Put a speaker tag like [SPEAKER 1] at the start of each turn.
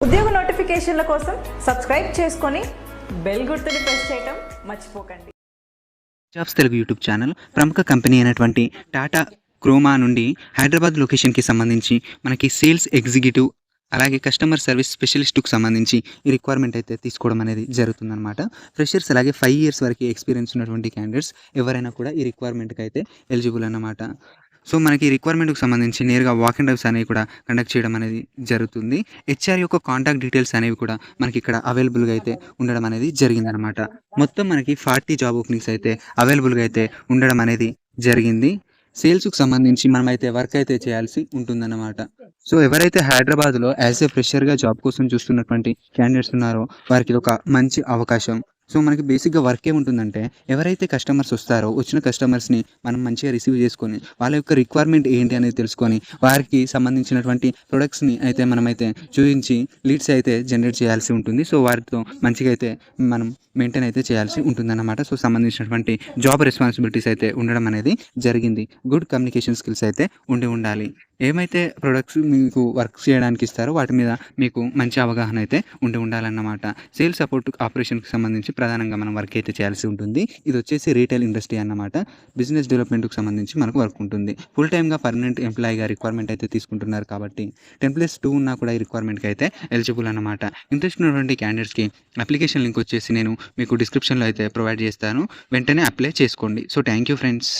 [SPEAKER 1] ఉద్యోగ నోటిఫికేషన్ల కోసం సబ్స్క్రైబ్ చేసుకొని బెల్ గుర్తుని ప్రెస్ చేయటం మర్చిపోకండి.
[SPEAKER 2] జాబ్స్ తెలుగు యూట్యూబ్ ఛానల్ ప్రముఖ కంపెనీ అయినటువంటి టాటా క్రోమా నుండి హైదరాబాద్ లొకేషన్కి సంబంధించి మనకి సేల్స్ ఎగ్జిక్యూటివ్ అలాగే కస్టమర్ సర్వీస్ స్పెషలిస్ట్కు సంబంధించి ఈ రిక్వైర్మెంట్ అయితే తీసుకోవడం అనేది జరుగుతుందన్నమాట. ఫ్రెషర్స్ అలాగే ఫైవ్ ఇయర్స్ వరకు ఎక్స్పీరియన్స్ ఉన్నటువంటి క్యాండిడేట్స్ ఎవరైనా కూడా ఈ రిక్వైర్మెంట్కి అయితే ఎలిజిబుల్ అన్నమాట. సో మనకి రిక్వైర్మెంట్కి సంబంధించి నేరుగా వాక్ అండ్ డ్రైవ్స్ అనేవి కూడా కండక్ట్ చేయడం అనేది జరుగుతుంది. హెచ్ఆర్ యొక్క కాంటాక్ట్ డీటెయిల్స్ అనేవి కూడా మనకి ఇక్కడ అవైలబుల్గా అయితే ఉండడం అనేది జరిగిందనమాట మొత్తం మనకి ఫార్టీ జాబ్ ఓపెనింగ్స్ అయితే అవైలబుల్గా అయితే ఉండడం అనేది జరిగింది. సేల్స్కి సంబంధించి మనమైతే వర్క్ అయితే చేయాల్సి ఉంటుందన్నమాట. సో ఎవరైతే హైదరాబాద్లో యాజ్ ఏ ఫ్రెషర్గా జాబ్ కోసం చూస్తున్నటువంటి క్యాండిడేట్స్ ఉన్నారో వారికి ఇది ఒక మంచి అవకాశం. సో మనకి బేసిక్గా వర్క్ ఏముంటుందంటే ఎవరైతే కస్టమర్స్ వస్తారో వచ్చిన కస్టమర్స్ని మనం మంచిగా రిసీవ్ చేసుకొని వాళ్ళ యొక్క రిక్వైర్మెంట్ ఏంటి అనేది తెలుసుకొని వారికి సంబంధించినటువంటి ప్రొడక్ట్స్ని అయితే మనమైతే చూపించి లీడ్స్ అయితే జనరేట్ చేయాల్సి ఉంటుంది. సో వారితో మంచిగా అయితే మనం మెయింటైన్ అయితే చేయాల్సి ఉంటుందన్నమాట. సో సంబంధించినటువంటి జాబ్ రెస్పాన్సిబిలిటీస్ అయితే ఉండడం అనేది జరిగింది. గుడ్ కమ్యూనికేషన్ స్కిల్స్ అయితే ఉండి ఉండాలి. ఏమైతే ప్రొడక్ట్స్ మీకు వర్క్ చేయడానికి ఇస్తారో వాటి మీద మీకు మంచి అవగాహన అయితే ఉండి ఉండాలన్నమాట. సేల్ సపోర్ట్ ఆపరేషన్కి సంబంధించి ప్రధానంగా మనం వర్క్ అయితే చేయాల్సి ఉంటుంది. ఇది వచ్చేసి రీటైల్ ఇండస్ట్రీ అన్నమాట. బిజినెస్ డెవలప్మెంట్కి సంబంధించి మనకు వర్క్ ఉంటుంది. ఫుల్ టైమ్గా పర్మనెంట్ ఎంప్లాయీగా రిక్వైర్మెంట్ అయితే తీసుకుంటున్నారు కాబట్టి టెన్ ప్లస్ టూ ఉన్నా కూడా ఈ రిక్వైర్మెంట్కి అయితే ఎలిజిబుల్ అన్నమాట. ఇంట్రెస్ట్ ఉన్నటువంటి క్యాండిడేట్స్కి అప్లికేషన్ లింక్ వచ్చేసి నేను మీకు డిస్క్రిప్షన్లో అయితే ప్రొవైడ్ చేస్తాను. వెంటనే అప్లై చేసుకోండి. So thank you friends